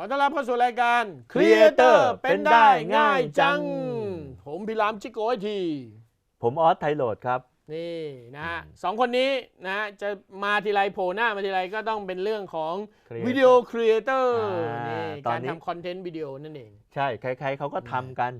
อต้อนรับเข้าสู่รายการ Creator เป็นได้ง่ายจังเป็นได้ง่ายจังผมพิรามจิโกไอที ผมออสไทโรดครับ นี่นะฮะสองคนนี้นะฮะจะมาทีไรโผล่หน้ามาทีไรก็ต้องเป็นเรื่องของ Creator วิดีโอครีเอเตอร์อ่านี่ตอนการนี้ ทำคอนเทนต์วิดีโอนั่นเอง ใช่ ใครๆเขาก็ทำกัน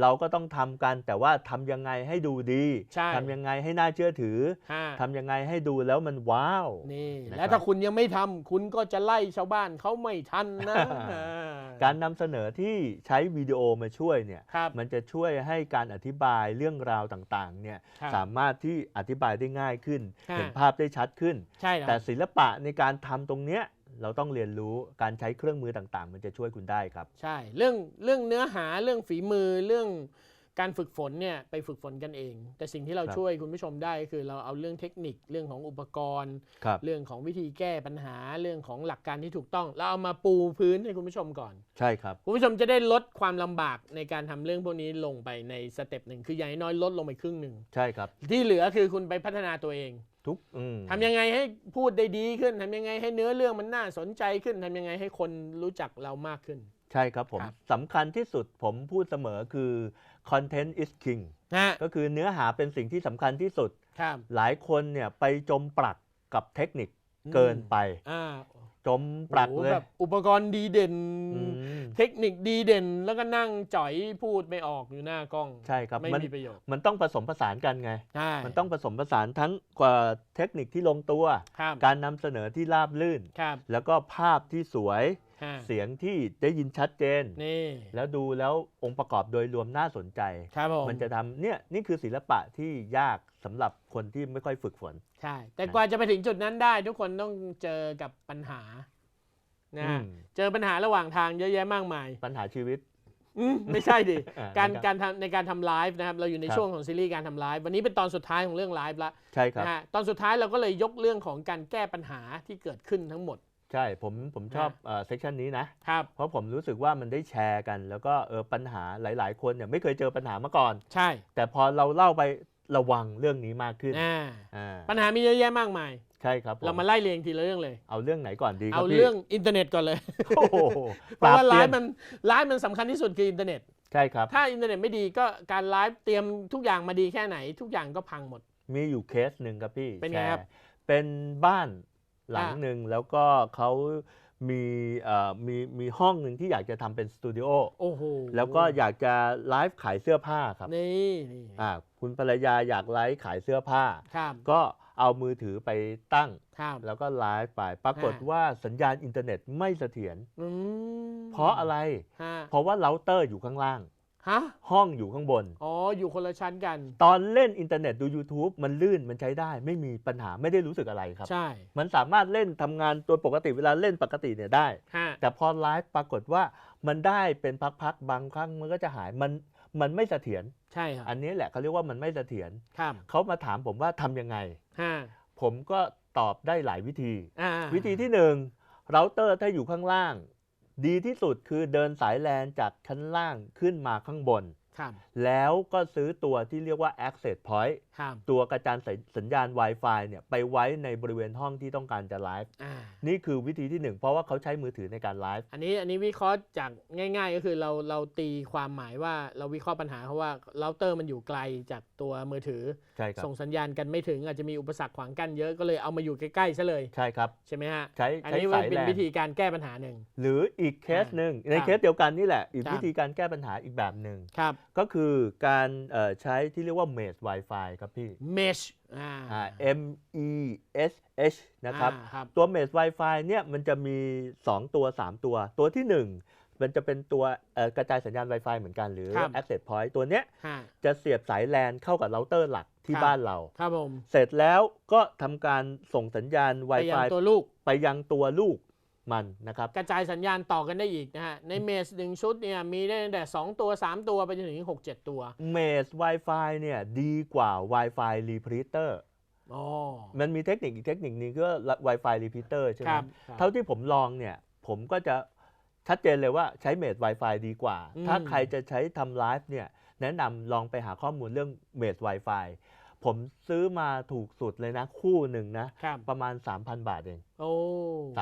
เราก็ต้องทำกันแต่ว่าทำยังไงให้ดูดีใช่ทำยังไงให้น่าเชื่อถือฮะทำยังไงให้ดูแล้วมันว้าวนี่นะครับแล้วถ้าคุณยังไม่ทำคุณก็จะไล่ชาวบ้านเขาไม่ทันนะอ่าการนำเสนอที่ใช้วิดีโอมาช่วยเนี่ยครับมันจะช่วยให้การอธิบายเรื่องราวต่างๆเนี่ยครับสามารถที่อธิบายได้ง่ายขึ้นฮะเห็นภาพได้ชัดขึ้นใช่แล้วแต่ศิลปะในการทำตรงเนี้ย เราต้องเรียนรู้การใช้เครื่องมือต่างๆ มันจะช่วยคุณได้ครับ ใช่ เรื่องเรื่องเนื้อหาเรื่องฝีมือเรื่องการฝึกฝนเนี่ยไปฝึกฝนกันเอง แต่สิ่งที่เราครับช่วยคุณผู้ชมได้ก็คือเราเอาเรื่องเทคนิคเรื่องของอุปกรณ์ ครับ เรื่องของวิธีแก้ปัญหาเรื่องของหลักการที่ถูกต้อง เราเอามาปูพื้นให้คุณผู้ชมก่อน ใช่ครับ คุณผู้ชมจะได้ลดความลำบากในการทำเรื่องพวกนี้ลงไปในสเต็ปหนึ่งคืออย่างน้อยๆลดลงไปครึ่งหนึ่งใช่ครับ ที่เหลือคือคุณไปพัฒนาตัวเอง ทุกอืมทำยังไงให้พูดได้ดีขึ้นทำยังไงให้เนื้อเรื่องมันน่าสนใจขึ้นทำยังไงให้คนรู้จักเรามากขึ้น ใช่ครับผมครับสำคัญที่สุดผมพูดเสมอคือ content is king นะฮะก็คือเนื้อหาเป็นสิ่งที่สำคัญที่สุดครับหลายคนเนี่ยไปจมปลักกับเทคนิคเกินไปอ่า จมปลักโอ้โหเลยแบบอุปกรณ์ดีเด่นอืมเทคนิคดีเด่น แล้วก็นั่งจ่อยพูดไม่ออกอยู่หน้ากล้อง ใช่ครับ ไม่มันมีประโยชน์ มันต้องผสมผสานกันไงใช่มันต้องผสมผสานทั้งกว่าเทคนิคที่ลงตัวครับการนำเสนอที่ราบลื่นครับแล้วก็ภาพที่สวย ฮะ เสียงที่ได้ยินชัดเจน นี่แล้วดูแล้วองค์ประกอบโดยรวมน่าสนใจ ครับผมมันจะทำเนี่ยนี่คือศิลปะที่ยากสำหรับคนที่ไม่ค่อยฝึกฝน ใช่ แต่กว่าจะไปถึงจุดนั้นได้ ทุกคนต้องเจอกับปัญหานะฮะอืม เจอปัญหาระหว่างทางเยอะแยะมากมายปัญหาชีวิต อืมไม่ใช่ดิ อ่การนะคบการทำในการทำไลฟ์นะครับ เราอยู่ในครับ ช่วงของซีรีส์การทำไลฟ์วันนี้เป็นตอนสุดท้ายของเรื่องไลฟ์ละใช่ครับ นะฮะตอนสุดท้ายเราก็เลยยกเรื่องของการแก้ปัญหาที่เกิดขึ้นทั้งหมด ใช่ผมผมชอบเซสชันนี้นะครับเพราะผมรู้สึกว่ามันได้แชร์กัน แล้วก็เออปัญหาหลาย ๆ คนเนี่ยไม่เคยเจอปัญหามาก่อน ใช่ แต่พอเราเล่าไประวังเรื่องนี้มากขึ้นอ่าอ่าปัญหามีเยอะแยะมากมาย ใช่ครับผเรามาไล่เรียงทีละเรื่องเลย เอาเรื่องไหนก่อนดีครัเอาบพี่เรื่องอินเทอร์เน็ตก่อนเลยโอ้โหเพราะว่าปไลบฟ์เปยมันไลฟ์มันสำคัญที่สุดคืออินเทอร์เน็ต ใช่ครับ ถ้าอินเทอร์เน็ตไม่ดีก็การไลฟ์เตรียมทุกอย่างมาดีแค่ไหน ทุกอย่างก็พังหมด มีอยู่เคสหนึ่งครับพี่ เป็นไงแชครับ เป็นบ้าน หลังอ่าหนึ่งแล้วก็เขามีเอ่อมีมีห้องหนึ่งที่อยากจะทำเป็นสตูดิโอโอ้โหแล้วก็อยากจะไลฟ์ขายเสื้อผ้าครับ นี่นี่อ่าคุณภรรยาอยากไลฟ์ขายเสื้อผ้าครับก็เอามือถือไปตั้งครับแล้วก็ไลฟ์ไปปรากฏอ่าว่าสัญญาณอินเทอร์เน็ตไม่เสถียรอืมเพราะอะไรฮะเพราะว่าเราเตอร์อยู่ข้างล่าง ฮะห้องอยู่ข้างบน อ๋อ อยู่คนละชั้นกัน ตอนเล่นอินเทอร์เน็ตดู YouTube มันลื่นมันใช้ได้ ไม่มีปัญหาไม่ได้รู้สึกอะไรครับ ใช่ มันสามารถเล่นทำงานตัวปกติเวลาเล่นปกติเนี่ยได้ฮะแต่พอไลฟ์ปรากฏว่ามันได้เป็นพักๆบางครั้งมันก็จะหายมันมันไม่เสถียรใช่ครับอันนี้แหละเขาเรียกว่ามันไม่เสถียรครับเขามาถามผมว่าทำยังไงฮะผมก็ตอบได้หลายวิธีอ่าวิธีที่หนึ่งเราเตอร์ถ้าอยู่ข้างล่าง ดีที่สุดคือเดินสายแลนจากชั้นล่างขึ้นมาข้างบนครับแล้วก็ซื้อตัวที่เรียกว่า access point ครับตัวกระจายสัญญาณ Wi-Fi เนี่ยไปไว้ในบริเวณห้องที่ต้องการจะไลฟ์อ่านี่คือวิธีที่หนึ่งเพราะว่าเขาใช้มือถือในการไลฟ์อันนี้อันนี้วิเคราะห์จากง่าย ๆ ก็คือเราเราตีความหมายว่าเราวิเคราะห์ปัญหาเขาว่าเราเตอร์มันอยู่ไกลจากตัวมือถือ ใช่ครับส่งสัญญาณกันไม่ถึงอาจจะมีอุปสรรคขวางกั้นเยอะก็เลยเอามาอยู่ใกล้ๆซะเลยใช่ครับ ใช่ไหมฮะใช้อันใช้นี้สายเป็แลนนวิธีการแก้ปัญหาหนึ่ง หรืออีกเคสหนึ่งในครับเคสเดียวกันนี่แหละ อีกครับ วิธีการแก้ปัญหาอีกแบบหนึ่งครับ ก็คือการเอ่อใช้ที่เรียกว่า Mesh Wi-Fi ครับพี่ mesh อ่า อ่า M E S H นะครับ อ่าครับ ตัว Mesh Wi-Fi เนี่ยมันจะมี 2 ตัว 3 ตัว ตัวที่ 1 มันจะเป็นตัวเอ่อกระจายสัญญาณ Wi-Fi เหมือนกันหรือ ครับ Access Point ตัวเนี้ยฮะ จะเสียบสายแลนเข้ากับเราเตอร์หลักที่ครับ บ้านเรา ครับผมเสร็จแล้วก็ทำการส่งสัญญาณ ไปยัง Wi-Fi ตัวลูก ไปยังตัวลูก มันนะครับ กระจายสัญญาณต่อกันได้อีกนะฮะ ในเมสหนึ่งชุดเนี่ยมีได้ตั้งแต่ 2 ตัว 3 ตัว ไปจนถึง 6 7 ตัว Mesh Wi-Fi เนี่ยดีกว่า Wi-Fi Repeater อ๋อมันมีเทคนิคอีกเทคนิคนึงก็ Wi-Fi Repeater ใช่ไหคมรับครับเท่าที่ผมลองเนี่ย ผมก็จะชัดเจนเลยว่าใช้ Mesh Wi-Fi ดีกว่าอืมถ้าใครจะใช้ทำไลฟ์เนี่ยแนะนำลองไปหาข้อมูลเรื่อง Mesh Wi-Fi เพ ผมซื้อมาถูกสุดเลยนะ คู่หนึ่งนะ ครับ ประมาณ 3,000 บาทเอง โอ้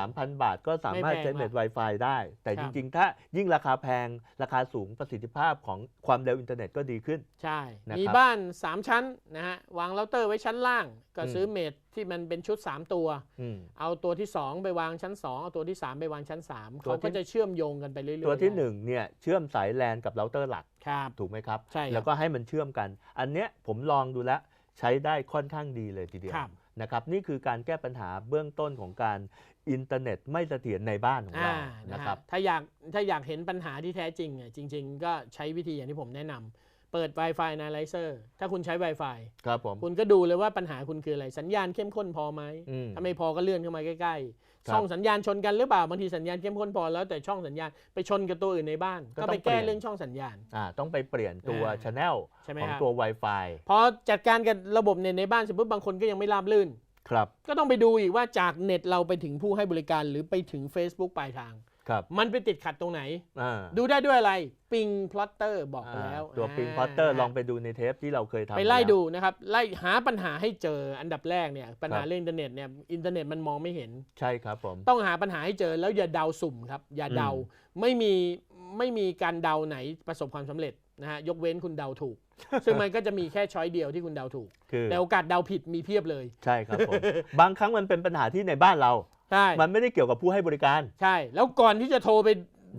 3,000 บาทก็สามารถไม่แพงใช้เน็ตมาก Wi-Fi ได้ แต่คจรับ ริง ๆ ถ้ายิ่งราคาแพงราคาสูงประสิทธิภาพของความเร็วอินเทอร์เน็ตก็ดีขึ้น ใช่ นะครับมีบ้าน 3 ชั้นนะฮะ วางเราเตอร์ไว้ชั้นล่าง ก็อืม ซื้อเมดที่มันเป็นชุด 3 ตัว อืม เอาตัวที่ 2 ไปวางชั้น 2 เอาตัวที่ 3 ไปวางชั้น 3 ตัวเขาที่ ก็จะเชื่อมโยงกันไปเรื่อยๆตัวที่ได้1เนี่ยเชื่อมสายแลนกับเราเตอร์หลัก ครับ ถูกไหมครับ ใช่ครับ แล้วก็ให้มันเชื่อมกัน อันเนี้ยผมลองดูแล้ว ใช้ได้ค่อนข้างดีเลยทีเดียวครับ นะครับนี่คือการแก้ปัญหาเบื้องต้นของการอินเทอร์เน็ตไม่เสถียรในบ้านของอ่าเรานะนะคครัรับบ ถ้าอยากถ้าอยากเห็นปัญหาที่แท้จริงอะจริง ๆ ก็ใช้วิธีอย่างที่ผมแนะนำเปิด Wi-Fi Analyzer ถ้าคุณใช้ Wi-Fi ครับผม คุณก็ดูเลยว่าปัญหาคุณคืออะไร สัญญาณเข้มข้นพอไหมอืม ถ้าไม่พอก็เลื่อนเข้ามาใกล้ครับๆ ช่องสัญญาณชนกันหรือเปล่าบางทีสัญญาณเข้มข้นพอแล้วแต่ช่องสัญญาณไปชนกับตัวอื่นในบ้าน ก็ก็ต้ไปองเปลี่แก้ยน เรื่องช่องสัญญาณ อ่าต้องไปเปลี่ยนตัวอ่าช n แนลใช่ไหมของครับ ตัว Wi-Fi พอจัดการกับระบบเน็ตในบ้านเสร็จปุ๊บบางคนก็ยังไม่ราบลื่น ครับ ก็ต้องไปดูอีกว่าจากเน็ตเราไปถึงผู้ให้บริการหรือไปถึง Facebook ปลายทาง ครับมันไปติดขัดตรงไหน อ่าดูได้ด้วยอะไรปิงพลอตเตอร์บอกไปแล้วอ่าตัวาปิงพอตเตอร์ลองไปดูในเทปที่เราเคยทำไปไล่มาแวดูนะครับไล่หาปัญหาให้เจออันดับแรกเนี่ยปัญหาครับเรื่องอินเทอร์เน็ตเนี่ยอินเทอร์เน็ตมันมองไม่เห็น ใช่ครับผม ต้องหาปัญหาให้เจอแล้วอย่าเดาสุ่มครับ อย่าเดาอืมไม่มีไม่มีการเดาไหนประสบความสำเร็จนะฮะยกเว้นคุณเดาถูก ซึ่งมันก็จะมีแค่ช้อยเดียวที่คุณเดาถูก คือแต่โอกาสเดาผิดมีเพียบเลย ใช่ครับผม บางครั้งมันเป็นปัญหาที่ในบ้านเรา ใช่ มันไม่ได้เกี่ยวกับผู้ให้บริการ ใช่ แล้วก่อนที่จะโทรไป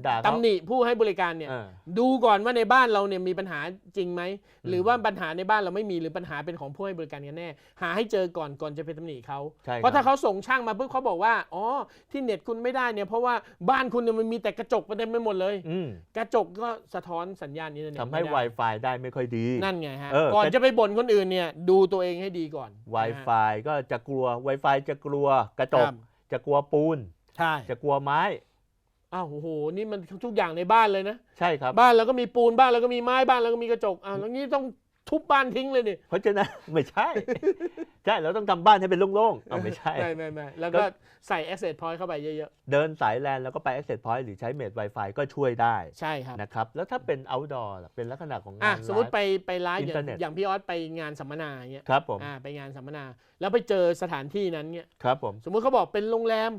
ด่าเขา ตำหนิผู้ให้บริการเนี่ย อ่า ดูก่อนว่าในบ้านเราเนี่ยมีปัญหาจริงไหมอืมหรือว่าปัญหาในบ้านเราไม่มีหรือปัญหาเป็นของผู้ให้บริการกันแน่ หาให้เจอก่อนก่อนจะไปตำหนิเขา ใช่เพราะคถ้าบเขาส่งช่างมาปุ๊บเขาบอกว่า อ๋อ ที่เน็ตคุณไม่ได้เนี่ยเพราะว่าบ้านคุณเนี่ยมันมีแต่กระจกเต็มไปหมดเลย อืมกระจกก็สะท้อนสัญญาณอินเทอร์เน็ตทำให้ ไม่ได้ Wi-Fi ได้ไม่ค่อยดี นั่นไงฮะ เออ ก่อนแต่จะไปบ่นคนอื่นเนี่ยดูตัวเองให้ดีก่อนนะฮะ Wi-Fi ก็จะกลัว Wi-Fi จะกลัวกระจคกรับ จะกลัวปูน ใช่จะกลัวไม้ อ้าวโอ้โหนี่มันทุกอย่างในบ้านเลยนะ ใช่ครับ บ้านเราก็มีปูนบ้านเราก็มีไม้บ้านเราก็มีกระจกอ้าวแล้วงี้ต้อง ทุบบ้านทิ้งเลยนี่เพราะฉะนั้นไม่ใช่ ใช่เราต้องทำบ้านให้เป็นโล่งๆเอาไม่ใช่ ไม่ไม่ไม่แล้วก็ก็ใส่ access point เข้าไปเยอะเดินสายแลนแล้วก็ไป access point หรือใช้เมด Wi-Fi ก็ช่วยได้ๆ ใช่ครับ นะครับ แล้วถ้าเป็น outdoor ล่ะเป็นลักษณะของอะงานสมมติไปไลฟ์ไปไลฟ์อย่าอินเทองร์เน็ต อย่างพี่ออสไปงานสัมมนาอย่างเงี้ยครับผมอ่าไปงานสัมมนา แล้วไปเจอสถานที่นั้นเงี้ยครับผมสมมุติเขาบอกเป็นโรงแรม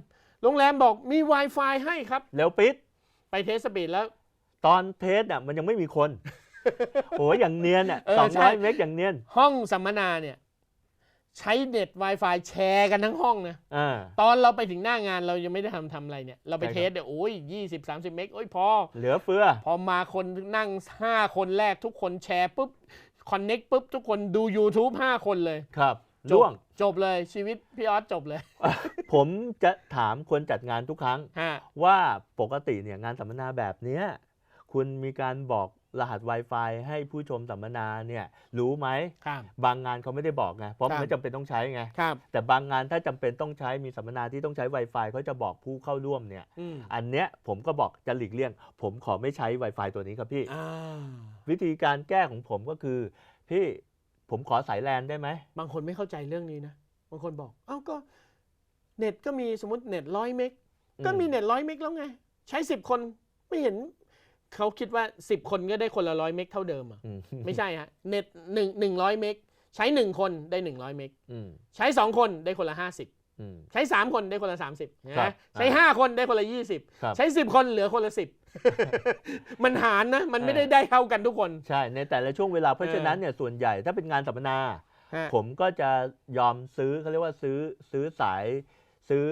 โรงแรมบอกมี Wi-Fi ให้ครับ แล้วปิด ไปเทสสปีดแล้ว ตอนเทสอะมันยังไม่มีคน โอ้ยอย่างเนียนอะเออสองใช่ร้อยเมกอย่างเนียน ห้องสัมมนาเนี่ย ใช้เน็ต Wi-Fi แชร์กันทั้งห้องนะอ่าตอนเราไปถึงหน้างานเรายังไม่ได้ทำทำอะไรเนี่ย เราไปใช่ครับเทสเดี๋ยวโอ้ยยี่สิบสามสิบเมกโอ้ยพอ เหลือเฟือ พอมาคนนั่ง5คนแรกทุกคนแชร์ปุ๊บคอนเน็กปุ๊บทุกคนดู YouTube 5คนเลยครับจบล่วงจบเลยชีวิตพี่ออสจบเลย ผมจะถามคนจัดงานทุกครั้งฮะว่าปกติเนี่ยงานสัมมนาแบบเนี้ยคุณมีการบอก รหัส Wi-Fi ให้ผู้ชมสัมมนาเนี่ยรู้ไหมครับ บางงานเขาไม่ได้บอกไงเพราะครับ ไม่จำเป็นต้องใช้ไงครับ แต่บางงานถ้าจำเป็นต้องใช้มีสัมมนาที่ต้องใช้ Wi-Fi เขาจะบอกผู้เข้าร่วมเนี่ยอืมอันเนี้ยผมก็บอกจะหลีกเลี่ยง ผมขอไม่ใช้ Wi-Fi ตัวนี้ครับพี่ อ่าวิธีการแก้ของผมก็คือ พี่ผมขอสายแลนได้ไหม บางคนไม่เข้าใจเรื่องนี้นะ บางคนบอก เอ้าก็ เน็ตก็มีสมมติเน็ตร้อยเมก ก็มีเน็ตร้อยเมกแล้วไง ใช้10คนไม่เห็น เขาคิดว่า 10 คนก็ได้คนละร้อยเมกเท่าเดิมอะอืมไม่ใช่ฮะเน็ตหนึ่งหนึ่งร้อยเมกใช้1คนได้100เมกอืมใช้2คนได้คนละ50อืมใช้3คนได้คนละ30ครันะบใช้5คนได้คนละครับ20ใช้10คนเหลือคนละ10มันหารนะ มันไม่ได้ได้เท่ากันทุกคน ใช่ ในแต่ละช่วงเวลาเพราะเออฉะนั้นเนี่ยส่วนใหญ่ถ้าเป็นงานสัมมนาฮะผมก็จะยอมซื้อเขาเรียกว่าซื้อซื้อสายซื้อ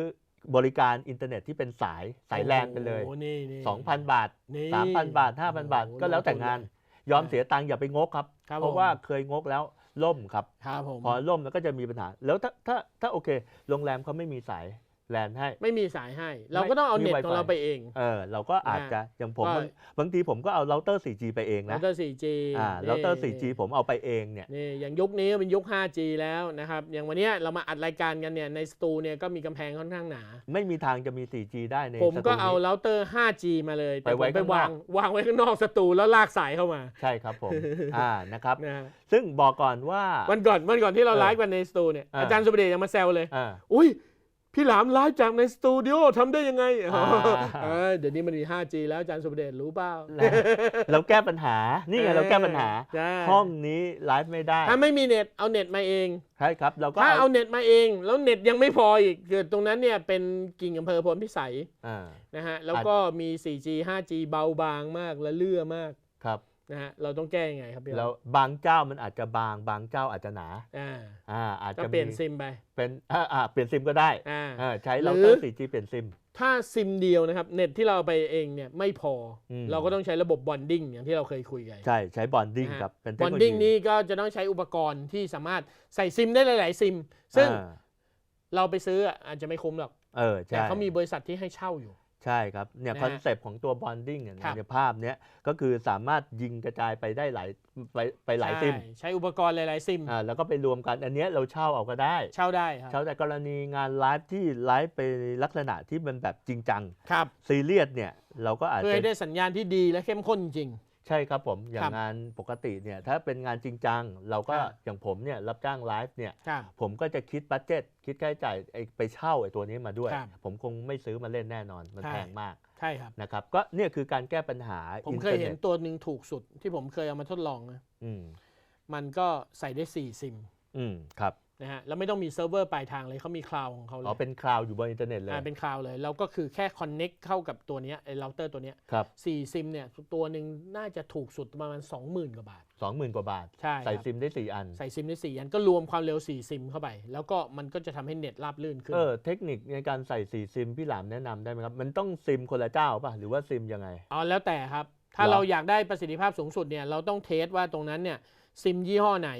บริการอินเทอร์เน็ตที่เป็นสายสายแลนไปเลยโอ้นี่นี่2,000 บาทนี่3,000 บาท 5,000 บาทโอ้โหก็แล้วแต่งานลทุนยอมเสียตังค์อย่าไปงกครับครับเพราะผมว่าเคยงกแล้วล่มครับครับผมพอล่มแล้วก็จะมีปัญหา แล้วถ้าถ้าถ้าโอเค โรงแรมเขาไม่มีสาย แลนให้ ไม่มีสายให้ เราก็ต้องเอามีเน็ต Wi-Fi ของเราไปเอง เออ เราก็อาจจะอย่างผมว่าบางบางทีผมก็เอาเราเตอร์ 4G ไปเองเรานะเตอร์ 4G อ่าเราเตอร์ 4G ผมเอาไปเองเนี่ยนี่อย่างยุคนี้เป็นยุค 5G แล้วนะครับ อย่างวันเนี้ยเรามาอัดรายการกันเนี่ยในสตูเนี่ยก็มีกำแพงค่อนข้างหนา ไม่มีทางจะมี 4G ได้ในผมสก็ตูนี้เอาเราเตอร์ 5G มาเลยแต่ไปผไว้มไปข้างนอกวางวางไว้ข้างนอกสตูแล้วลากสายเข้ามา ใช่ครับผมอ่านะครับนะฮะซึ่งบอกก่อนว่าวันก่อนวันก่อนที่เราเออไลฟ์กันในสตูเนี่ยอ่าอาจารย์สุประเดชยังมาแซวเลยอ่าอุ้ย พี่หลามไลฟ์จากในสตูดิโอทำได้ยังไงอ่าเออเดี๋ยวนี้มันมี 5G แล้วอาจารย์สุประเดชรู้เปล่าเราแก้ปัญหา นี่ไงเราแก้ปัญหาใช่ห้องนี้ไลฟ์ไม่ได้ ถ้าไม่มีเน็ตเอาเน็ตมาเอง ใช่ครับเราก็ถ้าเอาเอาเน็ตมาเอง แล้วเน็ตยังไม่พออีก เกิดตรงนั้นเนี่ยเป็นกิ่งอำเภอพลพิสัยอ่านะฮะ แล้วก็มี 4G 5G เบาบางมากและเลื่อมาก ครับ นะฮะเราต้องแก้ยังไงครับพี่แล้วบางเจ้ามันอาจจะบางบางเจ้าอาจจะหนาอ่าอ่าอาจก็จะเปลี่ยนมีซิมไปเป็นอ่าอ่าเปลี่ยนซิมก็ได้อ่าอ่าใช้หรือเราเตอร์ 4G เปลี่ยนซิม ถ้าซิมเดียวนะครับ เน็ตที่เราเอาไปเองเนี่ยไม่พออมเราก็ต้องใช้ระบบบอนดิ้งอย่างที่เราเคยคุยกันใช่ใช้บอนดิ้งนะฮะครับเป็นเทบคอนโนโลดิ้งยีนี้ก็จะต้องใช้อุปกรณ์ที่สามารถใส่ซิมได้หลาย ๆ ซิม ซึ่งอ่าเราไปซื้ออะอาจจะไม่คุ้มหรอกเออแต่ใช่เขามีบริษัทที่ให้เช่าอยู่ ใช่ครับเนี่ยนะฮะคอนเซปต์ของตัวบอนดิ้งครับในภาพเนี้ยก็คือสามารถยิงกระจายไปได้หลายไปไปหลายซิมใช่ใช้อุปกรณ์หลาย ๆ ซิมอ่าแล้วก็ไปรวมกันอันเนี้ยเราเช่าเอาก็ได้ เช่าได้ครับเช่าแต่กรณีงานไลฟ์ที่ไลฟ์ไปลักษณะที่มันแบบจริงจังครับซีเรียสเนี่ยเราก็อาจเพื่อจะให้ได้สัญญาณที่ดีและเข้มข้นจริง ใช่ครับผมอย่าครังบงานปกติเนี่ยถ้าเป็นงานจริงจัง เราก็ครับอย่างผมเนี่ยรับจ้างไลฟ์เนี่ยครับ ผมก็จะคิดบัตเจ็ตคิดค่าใช้จ่ายไอ้ไปเช่าไอ้ตัวนี้มาด้วย ครับผมคงไม่ซื้อมาเล่นแน่นอนมันใช่ แพงมากใช่ครับ นะครับก็เนี่ยคือการแก้ปัญหาผมเคยเห็นตัวหนึ่งถูกสุดที่ผมเคยเอามาทดลองนะอืมมันก็ใส่ได้ 4 ซิม อืมครับ นะฮะแล้วไม่ต้องมีเซิร์ฟเวอร์ปลายทางเลยเขามีคลาวของเขาเลยอ๋อเป็นคลาวด์อยู่บนอินเทอร์เน็ตเลยอ่าเป็นคลาวเลยแล้วก็คือแค่คอนเน็กเข้ากับตัวเนี้ยไอ้เราเตอร์ตัวเนี้ยครับสี่ซิมเนี่ยตัวหนึ่งน่าจะถูกสุดประมาณ 20,000 กว่าบาทสองหมื่นกว่าบาท ใช่ใส่ครับซิมได้สี่อัน ใส่ซิมได้สี่อันก็รวมความเร็ว4ซิมเข้าไป แล้วก็มันก็จะทำให้เน็ตราบลื่นขึ้น เออเทคนิคในการใส่สี่ซิมพี่หลามแนะนำได้ไหมครับ มันต้องซิมคนละเจ้าป่ะ หรือว่าซิมยังไง อ๋อแล้วแต่ครับ ถ้าเหรอ เราอยากได้ประสิทธิภาพสูงสุดเนี่ยเราต้องเทสว่าตรงนั้นเนี่ยซิมยี่ห้อไหน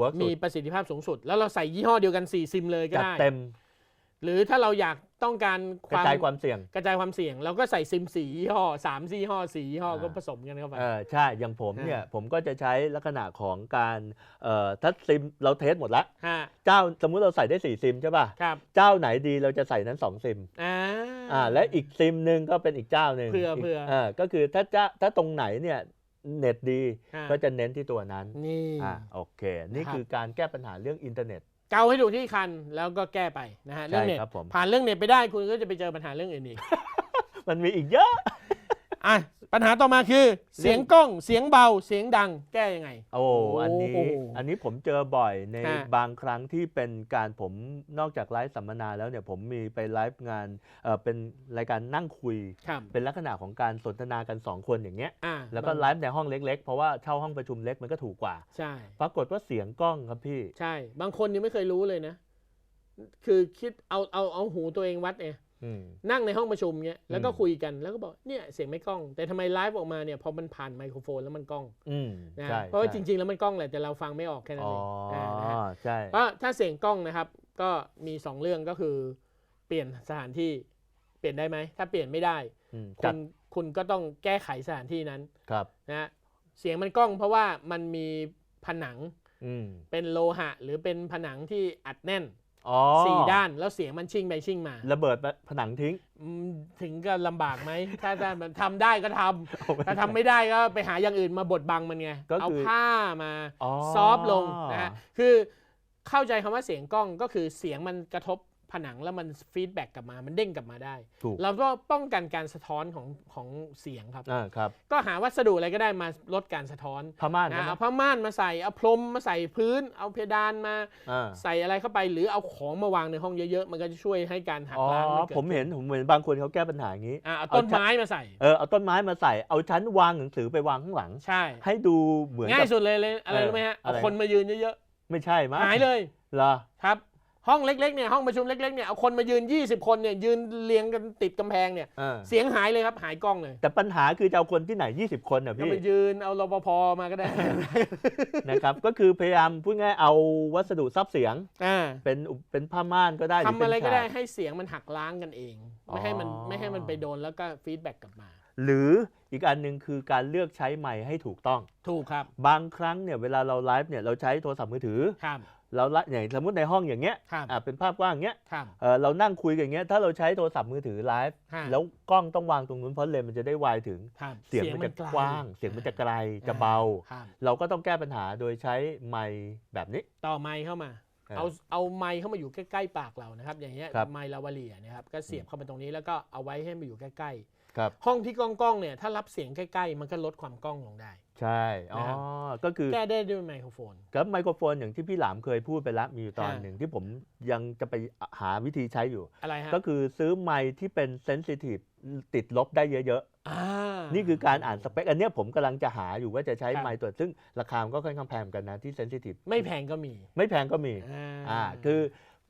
เวิร์กมีประสิทธิภาพสูงสุด แล้วเราใส่ยี่ห้อเดียวกัน 4 ซิมเลยก็จัดได้ เต็มหรือถ้าเราอยากต้องการกระจายความเสี่ยง กระจายความเสี่ยง เราก็ใส่ซิมสี่ยี่ห้อสามยี่ห้อสี่ยี่ห้ออ่า ก็ผสมกันเข้าไป เออใช่ อย่างผมเนี่ยอ่าผมก็จะใช้ลักษณะของการเอ่อถ้าซิมเราเทสหมดแล้วฮะ เจ้าสมมุติเราใส่ได้ 4 ซิมใช่ป่ะ ครับ เจ้าไหนดีเราจะใส่นั้น 2 ซิม อ่า อ่าและอีกซิมหนึ่งก็เป็นอีกเจ้าหนึ่งเผื่อเผื่ออ่าก็คือถ้าเจ้าถ้าตรงไหนเนี่ย เน็ตดีฮะก็จะเน้นที่ตัวนั้นนี่อ่าโอเค นี่นะครับคือการแก้ปัญหาเรื่องอินเทอร์เน็ต เกาให้ถูกที่คันแล้วก็แก้ไปนะฮะเรื่องใช่เน็ตครับผมผ่านเรื่องเน็ตไปได้คุณก็จะไปเจอปัญหาเรื่องอื่นอีกมันมีอีกเยอะอะ ปัญหาต่อมาคือ เสียงกล้องเสียงเบาเสียงดังแก้ยังไง โอ้อันนี้โอ้โหอันนี้ผมเจอบ่อยในฮะบางครั้งที่เป็นการผมนอกจากไลฟ์สัมมนาแล้วเนี่ยผมมีไปไลฟ์งานเอ่อเป็นรายการนั่งคุยครับเป็นลักษณะของการสนทนากัน 2 คนอย่างเงี้ยอ่าแล้วก็ไลฟ์ในห้องเล็ก ๆ เพราะว่าเช่าห้องประชุมเล็กมันก็ถูกกว่าใช่ปรากฏว่าเสียงกล้องครับพี่ ใช่ บางคนยังไม่เคยรู้เลยนะ คือคิดเอาเอาเอาหูตัวเองวัดเนี่ยอืม นั่งในห้องประชุมเงี้ยแล้วก็อืมคุยกันแล้วก็บอกเนี่ยเสียงไม่กล้อง แต่ทำไมไลฟ์ออกมาเนี่ยพอมันผ่านไมโครโฟนแล้วมันกล้องอืมนะใช่เพราะว่าจใช่ริง ๆ แล้วมันกล้องแหละแต่เราฟังไม่ออกแค่นั้นอ๋อเองานะฮะใช่ก็ถ้าเสียงกล้องนะครับ ก็มีสองเรื่องก็คือ เปลี่ยนสถานที่เปลี่ยนได้ไหมถ้าเปลี่ยนไม่ได้อืมคุจัดณคุณก็ต้องแก้ไขสถานที่นั้นครับนะฮะเสียงมันกล้องเพราะว่ามันมีผนังอืมเป็นโลหะ หรือเป็นผนังที่อัดแน่น อ๋อสี่ด้านแล้วเสียงมันชิ่งไปชิ่งมา ระเบิดผนังทิ้งอืมถึงก็ลำบากไหม ถ้าถ้ามันทำได้ก็ทำถ้าทำไม่ได้ก็ไปหาอย่างอื่นมาบดบังมันไง ก็เอาคือผ้ามาอ๋อ ซอฟต์ลงนะฮะคือเข้าใจคำว่าเสียงกล้องก็คือเสียงมันกระทบ ผนังแล้วมันฟีดแบ็กกลับมา มันเด้งกลับมาได้ ถูกเราก็ป้องกันการสะท้อนของของเสียงครับ อ่าครับ ก็หาวัสดุอะไรก็ได้มาลดการสะท้อนพม่านนะใช่ไหมเอาผ้าม่านมาใส่เอาพรมมาใส่พื้น เอาเพดานมา อ่าใส่อะไรเข้าไปหรือเอาของมาวางในห้องเยอะๆ มันก็จะช่วยให้การหักอ๋อล้างมันเกิดผมเห็นผมเห็นบางคนเขาแก้ปัญหาอย่างนี้ อะเอาต้นไม้มาใส่ เออเอาต้นไม้มาใส่เอาชั้นวางหนังสือไปวางข้างหลัง ใช่ ให้ดูเหมือนง่ากัยบสุดเลยเลยอะไรเออรู้ไหมฮะอะไรเอาคนมายืนเยอะไม่ใช่มั้ๆหายเลยเหรอ ครับ ห้องเล็กๆเนี่ยห้องประชุมเล็กๆเนี่ยเอาคนมายืน 20 คนเนี่ยยืนเรียงกันติดกำแพงเนี่ยเออเสียงหายเลยครับหายกล้องเลยแต่ปัญหาคือจะเอาคนที่ไหน 20 คนอะก็พี่ ไปยืนเอารปภมาก็ได้ นะครับ ก็คือพยายามพูดง่ายเอาวัสดุซับเสียง อ่าเป็นอุปเป็นผ้าม่านก็ได้หทำเป็อะนไรก็ได้ฉากให้เสียงมันหักล้างกันเอง ไม่ให้มันอ๋อ ไม่ให้มันไปโดนแล้วก็ฟีดแบ็กกลับมา หรืออีกอันหนึ่งคือการเลือกใช้ไมค์ให้ถูกต้อง ถูกครับบางครั้งเนี่ยเวลาเราไลฟ์เนี่ยเราใช้โทรศัพท์มือถือ ครับ เราละอย่างสมมติในห้องอย่างเงี้ยครับ อ่าเป็นภาพกว้างอย่างเงี้ยครับ เออเรานั่งคุยกันอย่างเงี้ยถ้าเราใช้โทรศัพท์มือถือไลฟ์ฮะ แล้วกล้องต้องวางตรงนู้นเพราะเลนส์มันจะได้ไวถึง ครับเสียงมันจะไลกว้าง เสียงมันจะไกลจะเบา ครับเราก็ต้องแก้ปัญหาโดยใช้ไมค์แบบนี้ ต่อไมค์เข้ามาเออเอาเอาไมค์เข้ามาอยู่ใกล้ๆปากเรานะครับ อย่างเงี้ยครับ ไมค์ลาวาเลียนะครับก็เสียบเข้าไปตรงนี้แล้วก็เอาไว้ให้มันอยู่ใกล้ ครับๆห้องที่กล้องๆเนี่ยถ้ารับเสียงใกล้ ๆ มันก็ลดความกล้องลงได้ ใช่อ๋อนะครับ ก็คือแก้ได้ด้วยไมโครโฟน กับไมโครโฟนอย่างที่พี่หลามเคยพูดไปแล้วมีอยู่ตอนฮะหนึ่งที่ผมยังจะไปหาวิธีใช้อยู่ อะไรฮะก็คือซื้อไมค์ที่เป็นเซนซิทีฟติดลบได้เยอะอ่า ๆ นี่คือการอ่านสเปค อันเนี้ยผมกำลังจะหาอยู่ว่าจะใช้ครับ ไมค์ตัวซึ่งราคามันก็ค่อนข้างแพงเหมือนกันนะที่เซนซิทีฟไม่แพงก็มีไม่แพงก็มี อ่าอ่าคือ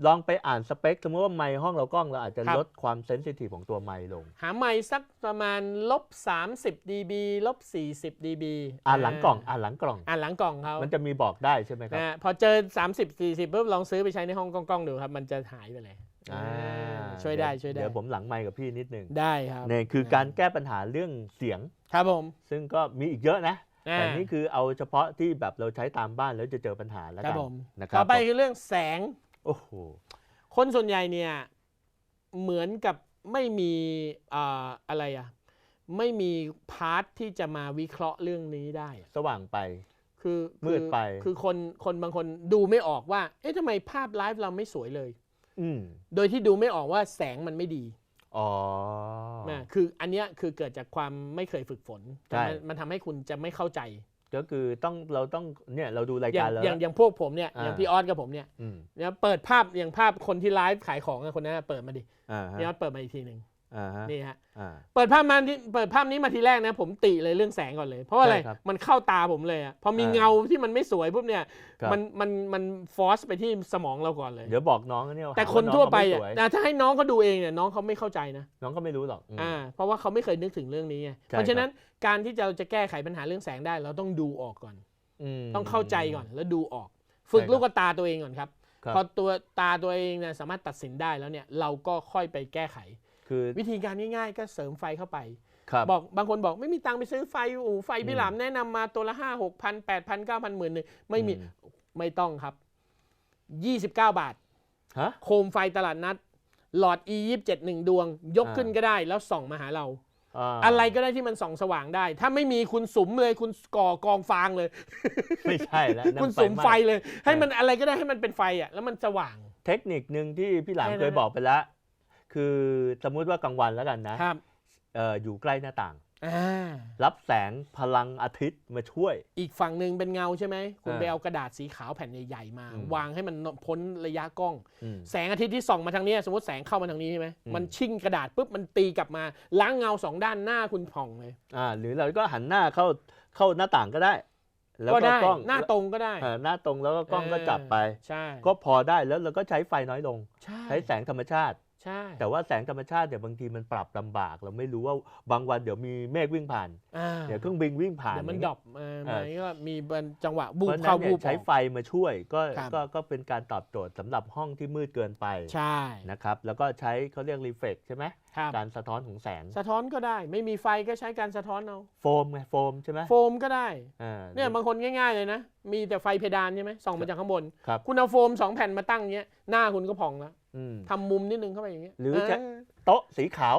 ลองไปอ่านสเปค สมมติว่าไมค์ห้องเรากล้องเราอาจจะครับ ลดความเซนซิทีฟของตัวไมค์ลง หาไมค์สักประมาณลบ30 dB ลบ40 dB อ่านหลังกล่องอ่านหลังกล่อง อ่านหลังกล่องเขามันจะมีบอกได้ใช่ไหมครับ นะฮะพอเจอ 30 40ปุ๊บลองซื้อไปใช้ในห้องกล้องๆดูครับ มันจะหายไปเลยอ่าช่วยได้ช่วยได้ เดี๋ยวผมหลังไมค์กับพี่นิดนึงได้ครับ เนี่ยคือการแก้ปัญหาเรื่องเสียง ครับผมซึ่งก็มีอีกเยอะนะ อ่าแต่นี่คือเอาเฉพาะที่แบบเราใช้ตามบ้านแล้วจะเจอปัญหาแล้วครักับนผม นะครับต่อไปคือเรื่องแสง โอ้โหคนส่วนใหญ่เนี่ยเหมือนกับไม่มีอ่าอะไรอะไม่มีพาร์ทที่จะมาวิเคราะห์เรื่องนี้ได้อะสว่างไป คือมืดไปคือคือคนคนบางคนดูไม่ออกว่า เอ๊ะทำไมภาพไลฟ์เราไม่สวยเลย อืมโดยที่ดูไม่ออกว่าแสงมันไม่ดีอ๋อนะคืออันเนี้ยคือเกิดจากความไม่เคยฝึกฝนใช่มันมันทำให้คุณจะไม่เข้าใจ ก็คือต้องเราต้องเนี่ยเราดูรายอย่าการงแล้ว อย่างอย่างพวกผมเนี่ยอย่างอ่าพี่ออสกับผมเนี่ยอืมเนี่ยเปิดภาพอย่างภาพคนที่ไลฟ์ขายของอะคนนั้นอะเปิดมาดิอ่าฮะพี่ออสเปิดมาอีกทีหนึ่ง อ่าฮะนี่ฮะอ่า เปิดภาพมาที่เปิดภาพนี้มาทีแรกนะ ผมติเลยเรื่องแสงก่อนเลย เพราะว่าอะไรใช่ครับมันเข้าตาผมเลยอะพอมีอ่าเงาที่มันไม่สวยปุ๊บเนี่ยครับ มันมันมันฟอสไปที่สมองเราก่อนเลย เดี๋ยวบอกน้องเนี่ยแต่หาคนน้องทั่วไปเขาอะม่สวยนะถ้าให้น้องเขาดูเองเนี่ยน้องเขาไม่เข้าใจนะ น้องก็ไม่รู้หรอกอืม อ่าเพราะว่าเขาไม่เคยนึกถึงเรื่องนี้ไงใช่ เพราะฉะนั้นการที่เราจะแก้ไขปัญหาเรื่องแสงได้ เราต้องดูออกก่อน ม ต้องเข้าใจก่อนแล้วดูออก ฝึกใช่ครับลูกตาตัวเองก่อนครับ ครับ พอตัวตาตัวเองเนี่ยสามารถตัดสินได้แล้วเนี่ยเราก็ค่อยไปแก้ไข คือวิธีการง่ายๆ ก็เสริมไฟเข้าไปครับบอกบางคนบอกไม่มีตังค์ไปซื้อไฟโอ้โหไฟอืพี่มหลามแนะนำมาตัวละห้าหกพันแปดพันเก้าพันหมื่นหนึ่งไม่มีอืไม่ต้องครับยี่สิบเก้าบาทฮะโคมไฟตลาดนัด หลอด e 2 7หนึ่งดวง ยกอ่าขึ้นก็ได้แล้วส่องมาหาเราาอะไรก็ได้ที่มันส่องสว่างได้ ถ้าไม่มีคุณสุมเลยคุณก่อกองฟางเลย ไม่ใช่แล้วนั่นคุณสุมหม้ไฟเลย ให้มันอะไรก็ได้ให้มันเป็นไฟอะแล้วมันสว่าง เทคนิคหนึ่งที่พี่หลามแค่นั้นเคยบอกไปแล้ว คือสมมุติว่ากลางวันแล้วกันนะครับเอ่ออยู่ใกล้หน้าต่าง อ่ารับแสงพลังอาทิตย์มาช่วย อีกฝั่งหนึ่งเป็นเงาใช่ไหมคุณอ่าไปเอากระดาษสีขาวแผ่นใหญ่ๆมา อืม วางให้มันพ้นระยะกล้อง อืม แสงอาทิตย์ที่ส่องมาทางเนี้ยสมมติแสงเข้ามาทางนี้ใช่ไหมอืม มันชิ่งกระดาษปุ๊บมันตีกลับมาล้างเงาสองด้านหน้าคุณผ่องเลย อ่าหรือเราก็หันหน้าเข้าเข้าหน้าต่างก็ได้ แล้วก็ก็ได้กล้องหน้าตรงก็ได้เออหน้าตรงแล้วก็กล้องก็จับไป ใช่ก็พอได้แล้วเราก็ใช้ไฟน้อยลง ใช่ใช้แสงธรรมชาติ ใช่แต่ว่าแสงธรรมชาติเนี่ยบางทีมันปรับลำบาก เราไม่รู้ว่าบางวันเดี๋ยวมีเมฆวิ่งผ่าน อ่าเดี๋ยวเครื่องบินวิ่งผ่านเดี๋ยวมันอย่างดเงี้รอยปเออเออมันก็มีเป็นจังหวะบูเพบราะฉะนั้เข้านเนี่บูยบอใช้อก ไฟมาช่วยก็ครับ ก็ก็เป็นการตอบโจทย์สำหรับห้องที่มืดเกินไปใช่นะครับ แล้วก็ใช้เขาเรียกรีเฟกใช่ไหมครับการสะท้อนของแสง สะท้อนก็ได้ ไม่มีไฟก็ใช้การสะท้อนเอาโฟมไงโฟมใช่ไหมโฟมก็ได้อ่าเนี่ยบางคนง่ายๆเลยนะ มีแต่ไฟเพดานใช่ไหมส่องมาจากข้างบนครับคุณเอาโฟมสองแผ่นมาตั้งเงี้ยหน้าคุณก็ผ่องแล้วอืมทำมุมนิดนึงเข้าไปอย่างเงี้ยหรือจะเโต๊ะสีขาว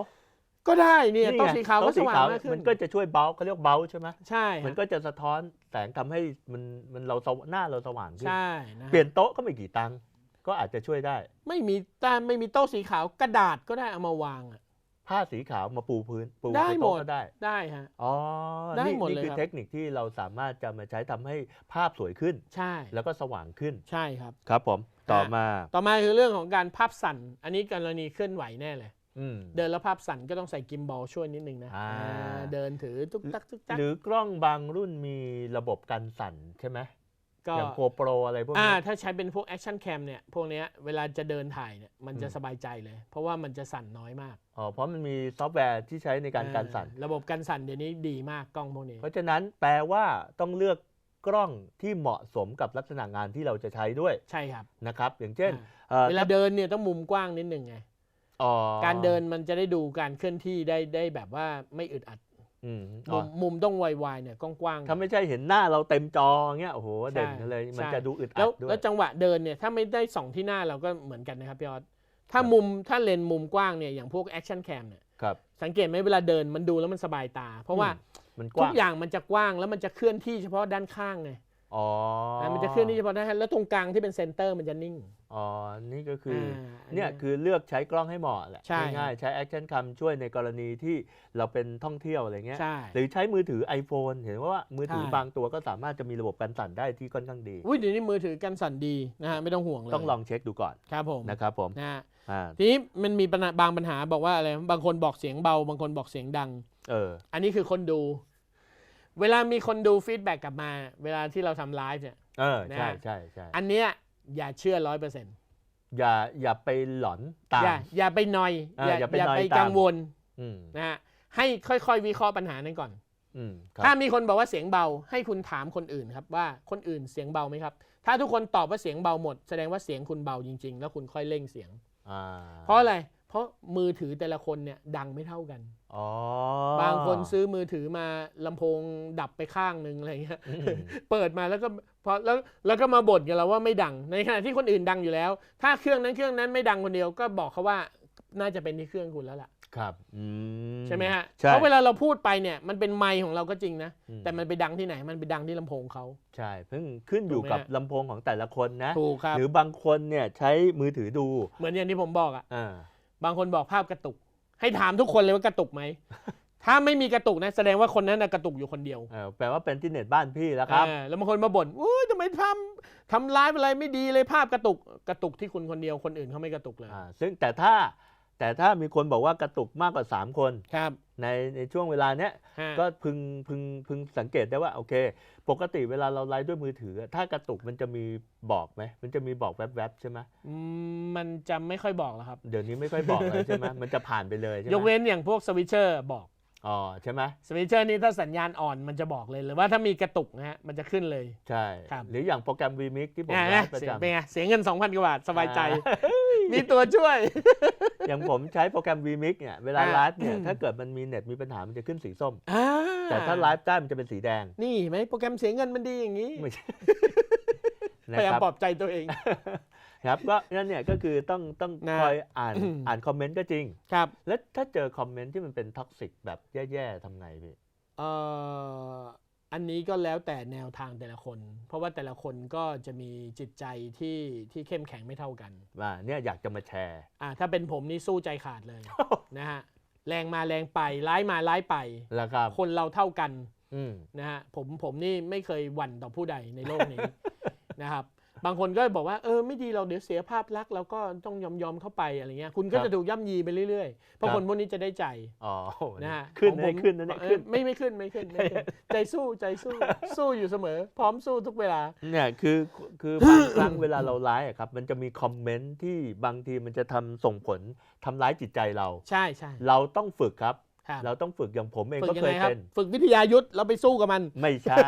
ก็ได้เนี่ยนี่โต๊ะไงสีขาวก็โต๊ะสสีว่างขาวมากขึ้นมันก็จะช่วยเบาเขาเรียกเบาใช่ไหมใช่ มันก็จะสะท้อนแสงทำให้มันมันเราสวหน้าเราสว่างขึ้นใช่นะเปลี่ยนโต๊ะก็ไม่กี่ตังค์ ก็อาจจะช่วยได้ ไม่มีแต่ไม่มีโต๊ะสีขาวกระดาษก็ได้เอามาวางอะ ผ้าสีขาวมาปูพื้นปูได้บนหมโต๊ะดก็ได้ได้ฮะ อ๋อได้นี่หมดนี่เลยคือครับ เทคนิคที่เราสามารถจะมาใช้ทำให้ภาพสวยขึ้น ใช่แล้วก็สว่างขึ้นใช่ครับ ครับผมต่อมา ต่อมาคือเรื่องของการภาพสั่น อันนี้กรณีเคลื่อนไหวแน่เลย อืม เดินแล้วภาพสั่นก็ต้องใส่กิมบอลช่วยนิดนึงนะอ่า อ่าเดินถือตุ๊กตักตุ๊กตัก หรือกล้องบางรุ่นมีระบบกันสั่นใช่ไหม ก็อย่างโกโปรอะไรพวกอ่านี้ถ้าใช้เป็นพวกแอคชั่นแคมเนี่ยพวกเนี้ยเวลาจะเดินถ่ายเนี่ยมันจะอืมสบายใจเลย เพราะว่ามันจะสั่นน้อยมากอ๋อเพราะมันมีซอฟต์แวร์ที่ใช้ในการกันสั่นอ่าระบบกันสั่นเดี๋ยวนี้ดีมากกล้องพวกนี้ เพราะฉะนั้นแปลว่าต้องเลือกกล้องที่เหมาะสมกับลักษณะงานที่เราจะใช้ด้วยใช่ครับนะครับ อย่างเช่นอ่าเอ่อเวลาเดินเนี่ยต้องมุมกว้างนิดนึงไงอ๋อการเดินมันจะได้ดูการเคลื่อนที่ได้ได้แบบว่าไม่อึดอัดอื มมุอ๋อมมุมต้องไวๆเนี่ยกว้างๆถ้าไม่ใช่เห็นหน้าเราเต็มจอเงี้ยโอ้โหเด่นใช่เลยมันใช่จะดูอึดอัแล้วดด้วยแล้วจังหวะเดินเนี่ยถ้าไม่ได้ส่องที่หน้าเราก็เหมือนกันนะครับพี่ออสถ้ามุมถ้าเลนส์มุมกว้างเนี่ยอย่างพวกแอคชั่นแคมเนี่ยครับสังเกตไหมเวลาเดินมันดูแล้วมันสบายตา เพราะว่ามันกทุว้ากงอย่างมันจะกว้างแล้วมันจะเคลื่อนที่เฉพาะด้านข้างไง อ๋ออ่ามันจะเคลื่อนที่เฉพาะหน้าแล้วตรงกลางที่เป็นเซนเตอร์มันจะนิ่ง อ๋อ นี่ก็คือออ่าเนี่ยอันนี้คือเลือกใช้กล้องให้เหมาะแหละใช่ง่ายๆใช้ Action Cam ช่วยในกรณีที่เราเป็นท่องเที่ยวอะไรเงี้ย ใช่หรือใช้มือถือ iPhone เห็นว่ามือถือใช่ บางตัวก็สามารถจะมีระบบกันสั่นได้ที่ค่อนข้างดี อุ้ยเดี๋ยวนี้มือถือกันสั่นดีนะฮะไม่ต้องห่วงเลยต้องลองเช็คดูก่อนครับผมนะครับผมนะฮะอ่าทีนี้มันมีปัญหาบางปัญหาบอกว่าอะไรบางคนบอกเสียงเบา บางคนบอกเสียงดัง เอออันนี้คือคนดู เวลามีคนดูฟีดแบ็กกลับมา เวลาที่เราทำไลฟ์เนี่ย เออใช่นะใช่ใช่อันเนี้ยอย่าเชื่อร้อยเปอร์เซ็นต์อย่าอย่าไปหลอนตาม อย่าอย่าไปนอยอ่าอย่าไปนอยไปตาม กังวลอืมนะฮะให้ค่อยๆ วิเคราะห์ปัญหานั้นก่อน อืมครับ ถ้ามีคนบอกว่าเสียงเบาให้คุณถามคนอื่นครับว่าคนอื่นเสียงเบาไหมครับ ถ้าทุกคนตอบว่าเสียงเบาหมด แสดงว่าเสียงคุณเบาจริง ๆ แล้วคุณค่อยเร่งเสียง อ่าเพราะอะไร เพราะมือถือแต่ละคนเนี่ยดังไม่เท่ากันอ๋อบางคนซื้อมือถือมาลำโพงดับไปข้างหนึ่งอะไรเงี้ยอืมเปิดมาแล้วก็พอแล้วแล้วก็มาบ่นกันเราว่าไม่ดัง ในขณะที่คนอื่นดังอยู่แล้ว ถ้าเครื่องนั้นเครื่องนั้นไม่ดังคนเดียวก็บอกเขาว่าน่าจะเป็นที่เครื่องคุณแล้วล่ะครับอืมใช่ไหมฮะใช่เพราะเวลาเราพูดไปเนี่ยมันเป็นไมค์ของเราก็จริงนะอืมแต่มันไปดังที่ไหนมันไปดังที่ลำโพงเขาใช่เพิ่งขึ้นอยู่ถูกไหมกับฮะลำโพงของแต่ละคนนะถูกครับหรือบางคนเนี่ยใช้มือถือดู เหมือนอย่างที่ผมบอกอะอ่า บางคนบอกภาพกระตุก ให้ถามทุกคนเลยว่ากระตุกไหม ถ้าไม่มีกระตุกนะแสดงว่าคนนั้นนะกระตุกอยู่คนเดียวเออแปลว่าเป็นที่เน็ตบ้านพี่แล้วครับอ่าแล้วบางคนมาบ่นอุ้ยทำไมทำทำไลฟ์อะไรไม่ดีเลยภาพกระตุกกระตุกที่คุณคนเดียวคนอื่นเขาไม่กระตุกเลย อ่าซึ่งแต่ถ้าแต่ถ้ามีคนบอกว่ากระตุกมากกว่า 3 คน ครับ ในในช่วงเวลาเนี้ยฮะก็พึงพึงพึงสังเกตได้ว่าโอเค ปกติเวลาเราไลฟ์ด้วยมือถือ ถ้ากระตุกมันจะมีบอกไหมมันจะมีบอกแวบๆใช่ไหมอืมมันจะไม่ค่อยบอกแล้วครับ เดี๋ยวนี้ไม่ค่อยบอกเลยใช่ไหมมันจะผ่านไปเลยใช่ไหมยกเว้นอย่างพวกสวิตเชอร์บอกอ๋อใช่ไหมสวิตเชอร์นี่ถ้าสัญญาณอ่อนมันจะบอกเลยหรือว่าถ้ามีกระตุกนะฮะมันจะขึ้นเลย ใช่ครับหรืออย่างโปรแกรม vmix ที่ผมเนี่ยไลนะฟ์ประเสียงจำเป็นไงเสียเงิน 2,000 กว่าบาท สบายใจอ่า มีตัวช่วย อย่างผมใช้โปรแกรม vmix เนี่ยเวลาอ่าไลฟ์เนี่ยถ้าเกิดมันมีเน็ตมีปัญหามันจะขึ้นสีส้มอ่าแต่ถ้าไลฟ์ได้มันจะเป็นสีแดง นี่เห็นไหมโปรแกรมเสียเงินมันดีอย่างนี้ไม่ใช่พยายามนะครับปลอบใจตัวเองครับก็นั่นเนี่ยก็คือต้องต้องนะคอยอ่านอืมอ่านคอมเมนต์ก็จริงครับ แล้วถ้าเจอคอมเมนต์ที่มันเป็นท็อกซิกแบบแย่ๆทำไงพี่เอ่อ อันนี้ก็แล้วแต่แนวทางแต่ละคน เพราะว่าแต่ละคนก็จะมีจิตใจที่ที่เข้มแข็งไม่เท่ากันว่าเนี่ยอยากจะมาแชร์อ่าถ้าเป็นผมนี่สู้ใจขาดเลย นะฮะแรงมาแรงไปร้ายมาร้ายไปแล้วครับคนเราเท่ากันอืมนะฮะผมผมนี่ไม่เคยหวั่นต่อผู้ใดในโลกนี้นะครับ บางคนก็บอกว่าเออไม่ดีเราเดี๋ยวเสียภาพลักษณ์เราก็ต้องยอมยอมเข้าไปอะไรเงี้ยคุณก็จะถูกย่ำยีไปเรื่อยๆเพราะคนพวกนี้จะได้ใจอ๋อนะฮะขึ้นของนะผมขึ้นนะเนี่ยเออขึ้นไม่ไม่ขึ้นไม่ขึ้นไม่ขึ้น ใจสู้ใจสู้สู้อยู่เสมอ พร้อมสู้ทุกเวลาเนี่ยคือคือบางครั้งเวลาเราไลฟ์อะครับ มันจะมีคอมเมนต์ที่บางทีมันจะทำส่งผลทำร้ายจิตใจเรา ใช่ใช่เราต้องฝึกครับ ครับเราต้องฝึกอย่างผมเองฝึกก็ยังเคไงยครับเป็นฝึกวิทยายุทธเราไปสู้กับมัน ไม่ใช่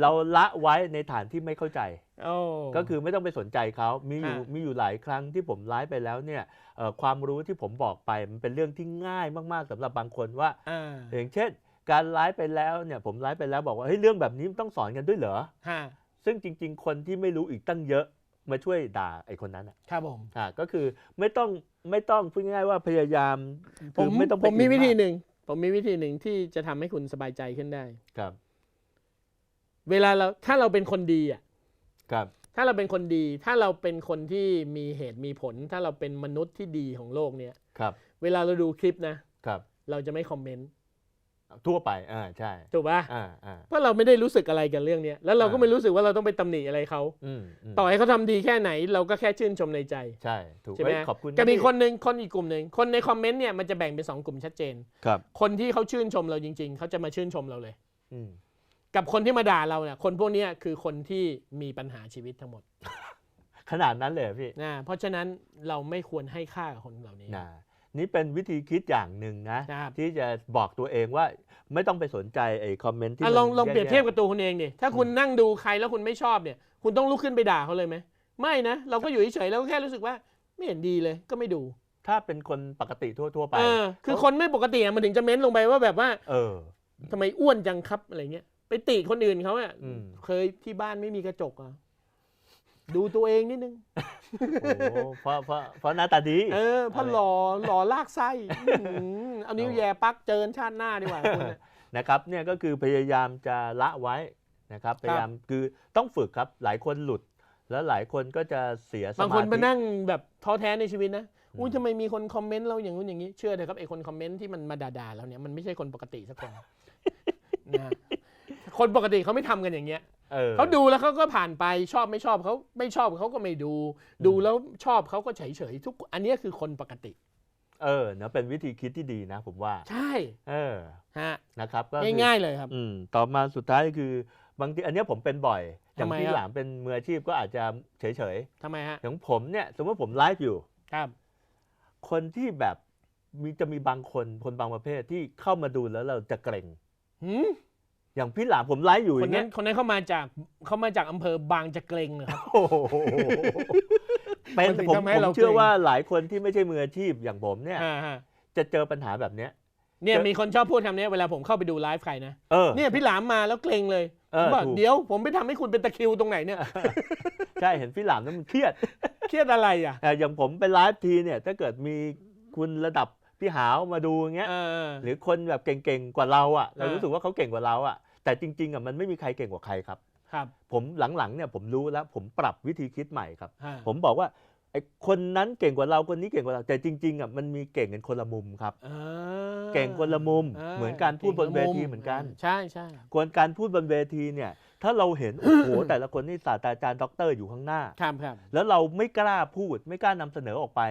เราละไว้ในฐานที่ไม่เข้าใจโอ้ก็คือไม่ต้องไปสนใจเขามีอยู่ฮะมีอยู่หลายครั้งที่ผมไลฟ์ไปแล้วเนี่ยเอ่อความรู้ที่ผมบอกไปมันเป็นเรื่องที่ง่ายมาก ๆสำหรับบางคนว่าอ่าอย่างเช่น การไลฟ์ไปแล้วเนี่ยผมไลฟ์ไปแล้วบอกว่าเฮ้ยเรื่องแบบนี้มันต้องสอนกันด้วยเหรอฮะซึ่งจริง ๆ คนที่ไม่รู้อีกตั้งเยอะมาช่วยด่าไอ้คนนั้นอะครับผมอ่าก็คือไม่ต้อง ไม่ต้องพูดง่ายๆว่าพยายามผคือมไม่ต้องไปผมมีอินวิธีากหนึ่ง ผมมีวิธีหนึ่งที่จะทำให้คุณสบายใจขึ้นได้ ครับเวลาเราถ้าเราเป็นคนดีอะ ครับถ้าเราเป็นคนดี ถ้าเราเป็นคนที่มีเหตุมีผล ถ้าเราเป็นมนุษย์ที่ดีของโลกเนี้ยครับเวลาเราดูคลิปนะ ครับ เราจะไม่คอมเมนต์ ทั่วไปอ่าใช่ถูกปะอ่าอ่าเพราะเราไม่ได้รู้สึกอะไรกับเรื่องเนี้ยแล้วเราก็อ่าไม่รู้สึกว่าเราต้องไปตำหนิอะไรเขาอืมมต่อให้เขาทำดีแค่ไหนเราก็แค่ชื่นชมในใจ ใช่ถูกใช่ไหมเอ้ยขอบคุณก็มีพี่คนหนึ่งคนอีกกลุ่มหนึ่งคนในคอมเมนต์เนี่ยมันจะแบ่งเป็นสองกลุ่มชัดเจนครับคนที่เขาชื่นชมเราจริง ๆเขาจะมาชื่นชมเราเลยอืมกับคนที่มาด่าเราเนี่ยคนพวกเนี้ยคือคนที่มีปัญหาชีวิตทั้งหมด ขนาดนั้นเลยเหรอพี่นะเพราะฉะนั้นเราไม่ควรให้ค่ากับคนเหล่านี้ นะนี่เป็นวิธีคิดอย่างหนึ่งนะนะ ครับ ที่จะบอกตัวเองว่าไม่ต้องไปสนใจไอ้คอมเมนต์ที่อะมันลองลองเปรียบเทียบแๆกับตัวคุณเองดิถ้าคุณนั่งดูใครแล้วคุณไม่ชอบเนี่ย คุณต้องลุกขึ้นไปด่าเขาเลยไหมไม่นะ เราก็อยู่เฉยๆแล้วก็แค่รู้สึกว่าไม่เห็นดีเลยก็ไม่ดูถ้าเป็นคนปกติทั่ว ๆ ไปเออคือคนไม่ปกติอะมันถึงจะเม้นลงไปว่าแบบว่าเออ ทำไมอ้วนจังครับอะไรเงี้ยไปติคนอื่นเขาอะอืม เคยที่บ้านไม่มีกระจกอะดูตัวเองนิดนึง โอ้เพราะเพราะเพราะหน้าตาดีเออเพราะอะไรหล่อหล่อลากไส้อื้อหือเอานิ้วโอ้แย่ปักเจอชาติหน้าดีกว่าคุณน่ะ นะครับเนี่ยก็คือพยายามจะละไว้นะครับพยายามคือต้องฝึกครับหลายคนหลุด แล้วหลายคนก็จะเสียสบางมาคนธิมานั่งแบบท้อแท้ในชีวิตนะ อุ้ยอืม ทำไมมีคนคอมเมนต์เราอย่างนู้นอย่างนี้ เชื่อเถอะครับไอคนคอมเมนต์ที่มันมาด่าๆเราเนี่ยมันไม่ใช่คนปกติสักคน นะฮะคนปกติเขาไม่ทำกันอย่างเงี้ย เออ เขาดูแล้วเขาก็ผ่านไปชอบไม่ชอบเขาไม่ชอบเขาก็ไม่ดู ดูแล้วชอบเขาก็เฉยเฉยๆทุกอันเนี้ยคือคนปกติ เออเนะเป็นวิธีคิดที่ดีนะ ผมว่า ใช่เออฮะนะครับก็คือง่ายๆเลยครับ อืมต่อมาสุดท้ายคือบางทีอันเนี้ยผมเป็นบ่อย อย่างทำไมพี่ครับ หลามเป็นมืออาชีพก็อาจจะเฉยทำไมฮะๆอย่างผมเนี่ยสมมติผมไลฟ์อยู่ ครับ คนที่แบบมีจะมีบางคนคนบางประเภทที่เข้ามาดูแล้วเราจะเกรง หืม อย่างพี่หลามผมไลฟ์อยู่อคนย่างนั้เงี้นยคนนั้นเข้ามาจากเขามาจากอำเภอบางจะเกรงเหรอครับ โอ้โหเป็นมันถึงผมทำให้ผมเราเชื่อเกรง ว่าหลายคนที่ไม่ใช่มืออาชีพอย่างผมเนี่ย อ่าฮะจะเจอปัญหาแบบเนี้ย เนี่ยเจอมีคนชอบพูดคำนี้เวลาผมเข้าไปดูไลฟ์ใครนะเออ เนี่ยพี่หลามมาแล้วเกรงเลยเออผมบอกถูก เดี๋ยวผมไปทำให้คุณเป็นตะคริวตรงไหนเนี่ย ใช่เห็นพี่หลามแล้วมันเครียดเครียดอะไรอะเอ่ออย่างผมไปไลฟ์ทีเนี่ย ถ้าเกิดมีคุณระดับพี่หาวมาดูอย่างเงี้ย เออ หรือคนแบบเก่งๆกว่าเราอะ เราอ่ารู้รู้สึกว่าเขาเก่งกว่าเราอะ แต่จริงๆอะมันไม่มีใครเก่งกว่าใครครับ ครับ ผมหลังๆเนี่ยผมรู้แล้วผมปรับวิธีคิดใหม่ครับ ฮะ ผมบอกว่าไอ้คนนั้นเก่งกว่าเราคนนี้เก่งกว่าเรา แต่จริงๆอะมันมีเก่งกันคนละมุมครับ อ่าเก่งคนละมุมาเหมือนการพูดบนเวทีก่งคละเหมือนกันใช่ใช่ควรการพูดบนเวทีเนี่ยถ้าเราเห็น โอ้โหแต่ละคนนี่ศาสตราจารย์ด็อกเตอร์อยู่ข้างหน้า ครับครับแล้วเราไม่กล้าพูดไม่กล้านำเสนอออกไป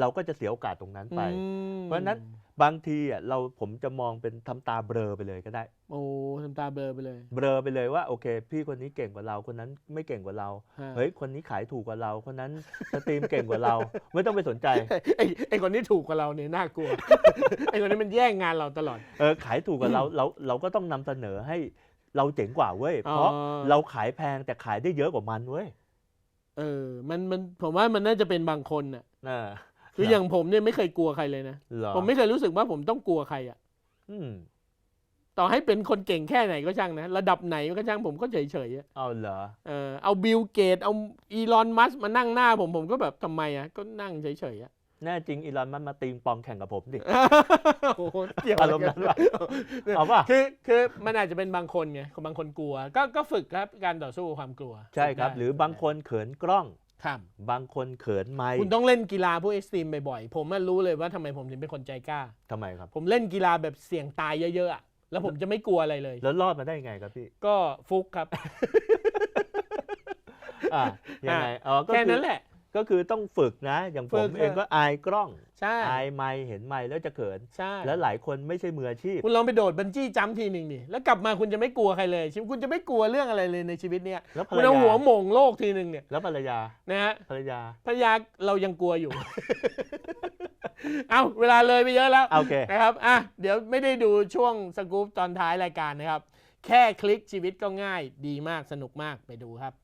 เราก็จะเสียโอกาสตรงนั้นไปอืมเพราะฉะนั้นบางทีอะเราผมจะมองเป็นทำตาเบลอไปเลยก็ได้ โอ้ทำตาเบลอไปเลย เบลอไปเลยว่าโอเค พี่คนนี้เก่งกว่าเราคนนั้นไม่เก่งกว่าเราฮะเฮ้ยคนนี้ขายถูกกว่าเรา คนนั้นสตรีมเก่งกว่าเรา ไม่ต้องไปสนใจไอ้ไอ้คนที่ถูกกว่าเราเนี่ยน่ากลัวไอ้คนนี้มันแย่งงานเราตลอดเออขายถูกกว่าเราเราเราก็ต้องนำเสนอให้เราเจ๋งกว่าเว้ยเพราะอ๋อเราขายแพงแต่ขายได้เยอะกว่ามันเว้ยเออมันมันผมว่ามันน่าจะเป็นบางคนน่ะน่ะ คืออย่างผมเนี่ยไม่เคยกลัวใครเลยนะ เหรอผมไม่เคยรู้สึกว่าผมต้องกลัวใครอะ อืมต่อให้เป็นคนเก่งแค่ไหนก็ช่างนะ ระดับไหนก็ช่างผมก็เฉยเฉยๆอะเอาเหรอ เออเอาบิลเกตเอาอีลอนมัสมานั่งหน้าผมผมก็แบบทำไมอะ ก็นั่งเฉยเฉยๆอะ แน่จริงอีลอนมันมาตีงปองแข่งกับผมดิ โอ้โหเกี่ยวอารมณ์นั้นปะเอาป่ะ คือคือมันอาจจะเป็นบางคนไงบางคนกลัว ก็ก็ฝึกครับการต่อสู้กับความกลัวใช่ครับฝึกได้หรือบางคนเขินกล้อง ครับบางคนเขินไม้คุณต้องเล่นกีฬาพวกเอ็กซ์ตรีมบ่อยๆ ผมอะรู้เลยว่าทำไมผมถึงเป็นคนใจกล้าทำไมครับ ผมเล่นกีฬาแบบเสี่ยงตายเยอะๆอะแล้วผมจะไม่กลัวอะไรเลย แล้วรอดมาได้ยังไงครับพี่ ก็ฟุกครับ อะยังไงอ๋อก็แค่คือนั้นแหละ ก็คือต้องฝึกนะ อย่างผฝึมกเองก็อายกล้อง ใช่ อายไม้เห็นไม้แล้วจะเขิน ใช่ แล้วหลายคนไม่ใช่มืออาชีพ คุณลองไปโดดบันจี้จัมป์ทีหนึ่งดิแล้วกลับมาคุณจะไม่กลัวใครเลยชีวิตคุณจะไม่กลัวเรื่องอะไรเลยในชีวิตเนี้ยแล้วภรคุณรเอาหัวยาโหม่งโลกทีหนึ่งเนี่ยแล้วภรรยานะฮะภรรยาพยาเรายังกลัวอยู่ เอาเวลาเลยไปเยอะแล้ว โอเค นะครับ อะ เดี๋ยวไม่ได้ดูช่วงสกู๊ปตอนท้ายรายการนะครับ แค่คลิกชีวิตก็ง่าย ดีมาก สนุกมาก ไปดูครับ